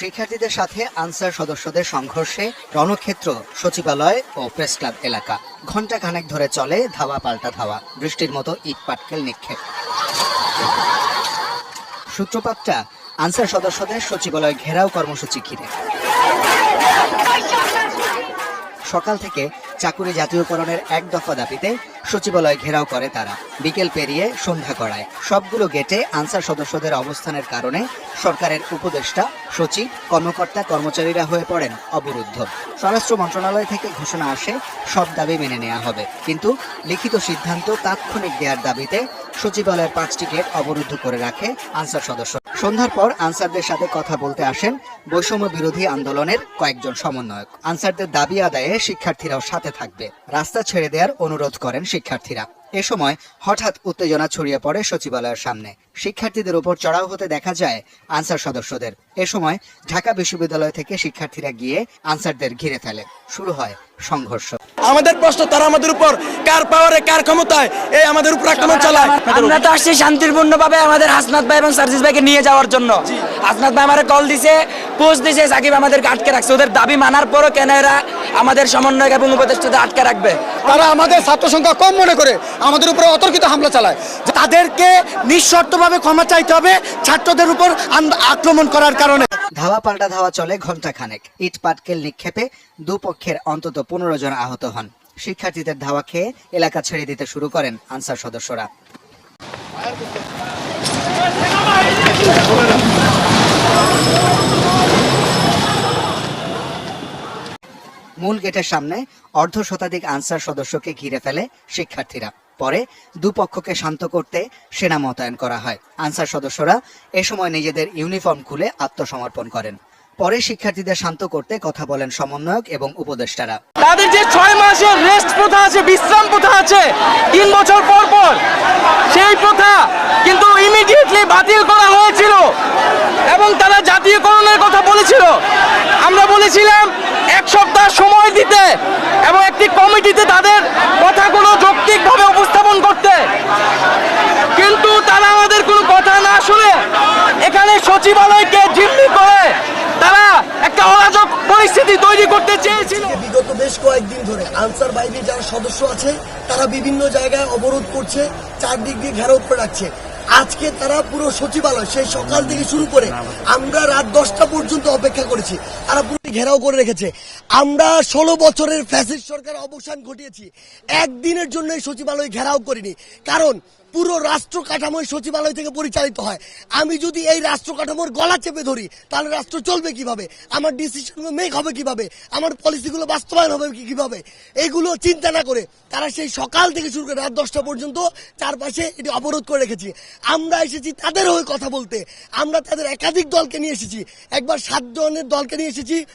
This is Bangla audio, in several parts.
শিক্ষার্থীদের সাথে আনসার সদস্যদের সংঘর্ষে রণক্ষেত্র, সচিবালয় ও প্রেস ক্লাব এলাকা। ঘণ্টা খানেক ধরে চলে ধাওয়া পাল্টা ধাওয়া। বৃষ্টির মতো ইট পাটকেল নিক্ষেপ। সূত্রপাতটা, আনসার সদস্যদের সচিবালয় ঘেরাও কর্মসূচি ঘিরে। সকাল থেকে চাকুরি জাতীয়করণের এক দফা দাবিতে সচিবালয় ঘেরাও করে তারা। বিকেল পেরিয়ে সন্ধ্যা করায় সবগুলো গেটে আনসার সদস্যদের অবস্থানের কারণে সরকারের উপদেষ্টা, সচিব, কর্মকর্তা, কর্মচারীরা হয়ে পড়েন অবরুদ্ধ। স্বরাষ্ট্র মন্ত্রণালয় থেকে ঘোষণা আসে, সব দাবি মেনে নেওয়া হবে। কিন্তু লিখিত সিদ্ধান্ত তাৎক্ষণিক দেওয়ার দাবিতে সচিবালয়ের পাঁচটি গেট অবরুদ্ধ করে রাখে আনসার সদস্য সন্ধ্যার পর আনসারদের সাথে কথা বলতে আসেন বৈষম্য বিরোধী আন্দোলনের কয়েকজন সমন্বয়ক। আনসারদের দাবি আদায়ে শিক্ষার্থীরাও সাথে থাকবে। রাস্তা ছেড়ে দেওয়ার অনুরোধ করেন শিক্ষার্থীরা। এ সময় হঠাৎ উত্তেজনা ছড়িয়ে পড়ে সচিবালয়ের সামনে। শিক্ষার্থীদের উপর চড়াও হতে দেখা যায় আনসার সদস্যদের। এ সময় ঢাকা বিশ্ববিদ্যালয় থেকে শিক্ষার্থীরা গিয়ে আনসারদের ঘিরে ফেলে। শুরু হয় সংঘর্ষ। আমাদের প্রশ্ন তারা আমাদের উপর কার পাওয়ারে কার ক্ষমতায়? এই আমাদের উপর আক্রমণ চালায়। আমরা তো আসছি শান্তিপূর্ণ ভাবে আমাদের হাসনাত ভাই এবং সার্জিস ভাইকে নিয়ে যাওয়ার জন্য। হাসনাত ভাই আমার কল দিছে পোস্ট দিছে সাকিব আমাদেরকে আটকে রাখছে। ওদের দাবি মানার পরও কেন এরা আমাদের সমন্বয়ক এবং উপদেষ্টাদের আটকে রাখবে। তারা আমাদের ছাত্র সংখ্যা কম মনে করে আমাদের উপরে অতর্কিত হামলা চালায়। তাদেরকে নিঃশর্তভাবে ক্ষমা চাইতে হবে ছাত্রদের উপর আক্রমণ করার কারণে। ধাওয়া পাল্টা ধাওয়া চলে ঘণ্টা খানেক ইট পাটকেল নিক্ষেপে দুপক্ষের অন্তত পনেরো জন আহত হন। শিক্ষার্থীদের ধাওয়া খেয়ে এলাকা ছেড়ে দিতে শুরু করেন আনসার সদস্যরা। মূল গেটের সামনে অর্ধ শতাধিক আনসার সদস্যকে ঘিরে ফেলে শিক্ষার্থীরা। পরে দুপক্ষকে শান্ত করতে সেনা মোতায়েন করা হয়। আনসার সদস্যরা এ সময় নিজেদের ইউনিফর্ম খুলে আত্মসমর্পণ করেন। পরে শিক্ষার্থীদের শান্ত করতে কথা বলেন সমন্বয়ক এবং উপদেষ্টারা। তাদের যে ছয় মাসের রেস্ট প্রথা আছে, বিশ্রাম প্রথা আছে, তিন বছর পর পর সেই প্রথা কিন্তু ইমিডিয়েটলি বাতিল করা হয়েছিল এবং তারা জাতীয়করণের কথা বলেছিল। আমরা বলেছিলাম এক সপ্তাহ সময় দিতে এবং একটি কমিটিতে তাদের কথাগুলো যৌক্তিকভাবে উপস্থাপন করতে। কিন্তু তারা আমাদের কোনো কথা না শুনে এখানে সচিবালয়কে জিম্মি করে তারা একটা অরাজক পরিস্থিতি তৈরি করতে চেয়েছিল। বিগত বেশ কয়েকদিন ধরে আনসার বাহিনীর যারা সদস্য আছে, তারা বিভিন্ন জায়গায় অবরোধ করছে, চারদিক দিয়ে ঘেরাও করে রাখছে। আজকে তারা পুরো সচিবালয়, সেই সকাল থেকে শুরু করে আমরা রাত দশটা পর্যন্ত অপেক্ষা করেছি। তারা ঘেরাও করে রেখেছে। আমরা ষোলো বছরের ফ্যাসিস্ট সরকার অবসান ঘটিয়েছি। একদিনের জন্য সচিবালয় ঘেরাও করিনি। কারণ পুরো রাষ্ট্র কাঠামো সচিবালয় থেকে পরিচালিত হয়। আমি যদি এই রাষ্ট্র কাঠামোর গলা চেপে ধরি, তাহলে রাষ্ট্র চলবে কীভাবে? আমার ডিসিশনগুলো মেক হবে কীভাবে? আমার পলিসিগুলো বাস্তবায়ন হবে কীভাবে? এগুলো চিন্তা না করে তারা সেই সকাল থেকে শুরু করে রাত দশটা পর্যন্ত চারপাশে এটি অবরোধ করে রেখেছি। আমরা এসেছি তাদের হয়ে কথা বলতে। আমরা তাদের একাধিক দলকে নিয়ে এসেছি। একবার সাতজনের দলকে নিয়ে এসেছি।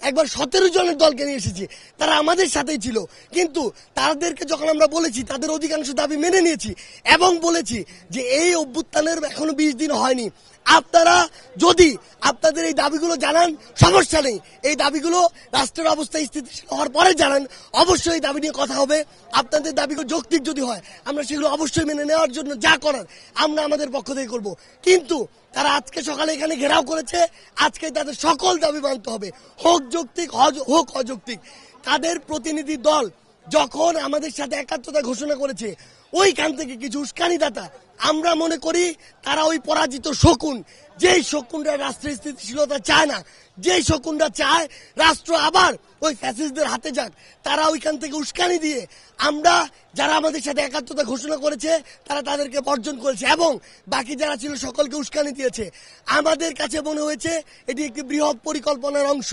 একবার সতেরো জনের দলকে নিয়ে এসেছি। তারা আমাদের সাথেই ছিল। কিন্তু তাদেরকে যখন আমরা বলেছি, তাদের অধিকাংশ দাবি মেনে নিয়েছি এবং বলেছি যে এই অভ্যুত্থানের এখনও বিশ দিন হয়নি। আপনারা যদি আপনাদের এই দাবিগুলো জানান, সমস্যা নেই। এই দাবিগুলো রাষ্ট্রের অবস্থা স্থিতিশীল হওয়ার পরে জানান। অবশ্যই এই দাবি নিয়ে কথা হবে। আপনাদের দাবিগুলো যৌক্তিক যদি হয়, আমরা সেগুলো অবশ্যই মেনে নেওয়ার জন্য যা করার, আমরা আমাদের পক্ষ থেকে করব। কিন্তু তারা আজকে সকালে এখানে ঘেরাও করেছে। আজকে তাদের সকল দাবি মানতে হবে। হোক যৌক্তিক হোক অযৌক্তিক, তাদের প্রতিনিধি দল যখন আমাদের সাথে একাত্মতা ঘোষণা করেছে, ওইখান থেকে কিছু উস্কানিদাতা, আমরা মনে করি তারা ওই পরাজিত শকুন, যেই শকুনরা রাষ্ট্রের স্থিতিশীলতা চায় না যেই শকুনরা চায়, রাষ্ট্র আবার ওই ফ্যাসিস্টদের হাতে যাক। তারা ওইখান থেকে উস্কানি দিয়ে আমরা যারা আমাদের সাথে একাত্মতা ঘোষণা করেছে, তারা তাদেরকে বর্জন করেছে এবং বাকি যারা ছিল সকলকে উস্কানি দিয়েছে। আমাদের কাছে মনে হয়েছে এটি একটি বৃহৎ পরিকল্পনার অংশ।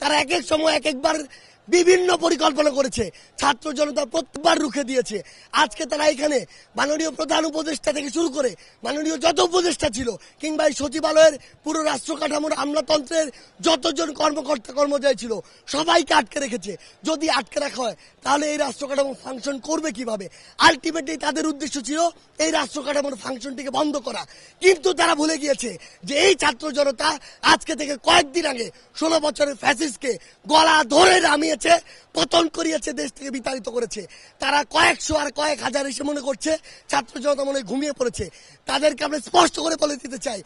তারা এক এক সময় এক একবার বিভিন্ন পরিকল্পনা করেছে। ছাত্র জনতা প্রত্যেকবার রুখে দিয়েছে। আজকে তারা এখানে মাননীয় প্রধান উপদেষ্টা থেকে শুরু করে মাননীয় যত উপদেষ্টা ছিল, কিংবা এই সচিবালয়ের পুরো রাষ্ট্র কাঠামোর আমলাতন্ত্রের যতজন কর্মকর্তা কর্মচারী ছিল, সবাইকে আটকে রেখেছে। যদি আটকে রাখা হয়, তাহলে এই রাষ্ট্র কাঠামো ফাংশন করবে কীভাবে? আলটিমেটলি তাদের উদ্দেশ্য ছিল এই রাষ্ট্র কাঠামোর ফাংশনটিকে বন্ধ করা। কিন্তু তারা ভুলে গিয়েছে যে এই ছাত্র জনতা আজকে থেকে কয়েকদিন আগে ষোলো বছরের ফ্যাসিসকে গলা ধরে নামিয়েছে পতন করিয়েছে, দেশ থেকে বিতাড়িত করেছে। তারা কয়েকশো আর কয়েক হাজার এসে মনে করছে, ছাত্র জনতা মনে ঘুমিয়ে পড়েছে। তাদেরকে আমরা স্পষ্ট করে বলে দিতে চাই,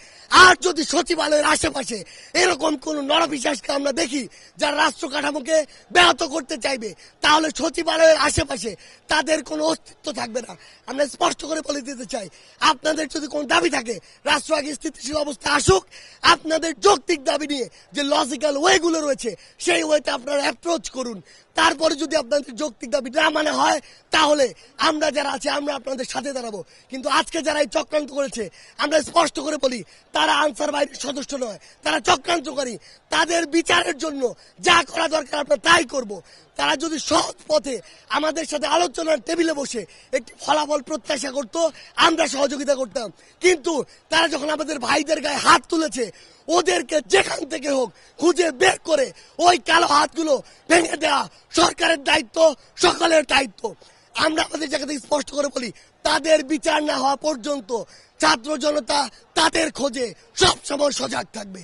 আর যদি সচিবালয়ের আশেপাশে এরকম কোন নরবিশ্বাসকে আমরা দেখি, যারা রাষ্ট্র কাঠামোকে ব্যাহত করতে চাইবে, তাহলে সচিবালয়ের আশেপাশে তাদের কোনো অস্তিত্ব থাকবে না। আমরা স্পষ্ট করে বলে দিতে চাই, আপনাদের যদি কোনো দাবি থাকে, রাষ্ট্র আগে স্থিতিশীল অবস্থা আসুক, আপনাদের যৌক্তিক দাবি নিয়ে যে লজিক্যাল ওয়েগুলো রয়েছে, সেই ওয়েতে আপনারা অ্যাপ্রোচ করুন। করুন তারপরে যদি আপনাদের যৌক্তিক দাবি না মানে হয়, তাহলে আমরা যারা আছে, আমরা আপনাদের সাথে দাঁড়াবো। কিন্তু আজকে যারা এই চক্রান্ত করেছে, আমরা স্পষ্ট করে বলি, তারা আনসার বাহিনীর সদস্য নয়, তারা চক্রান্তকারী। তাদের বিচারের জন্য যা করা দরকার, আমরা তাই করব। তারা যদি সহজ পথে আমাদের সাথে আলোচনার টেবিলে বসে একটি ফলাফল প্রত্যাশা করত, আমরা সহযোগিতা করতাম। কিন্তু তারা যখন আমাদের ভাইদের গায়ে হাত তুলেছে, ওদেরকে যেখান থেকে হোক খুঁজে বের করে ওই কালো হাতগুলো ভেঙে দেওয়া সরকারের দায়িত্ব, সকলের দায়িত্ব। আমরা আমাদের জায়গা থেকে স্পষ্ট করে বলি, তাদের বিচার না হওয়া পর্যন্ত ছাত্র জনতা তাদের খোঁজে। সবসময় সজাগ থাকবে।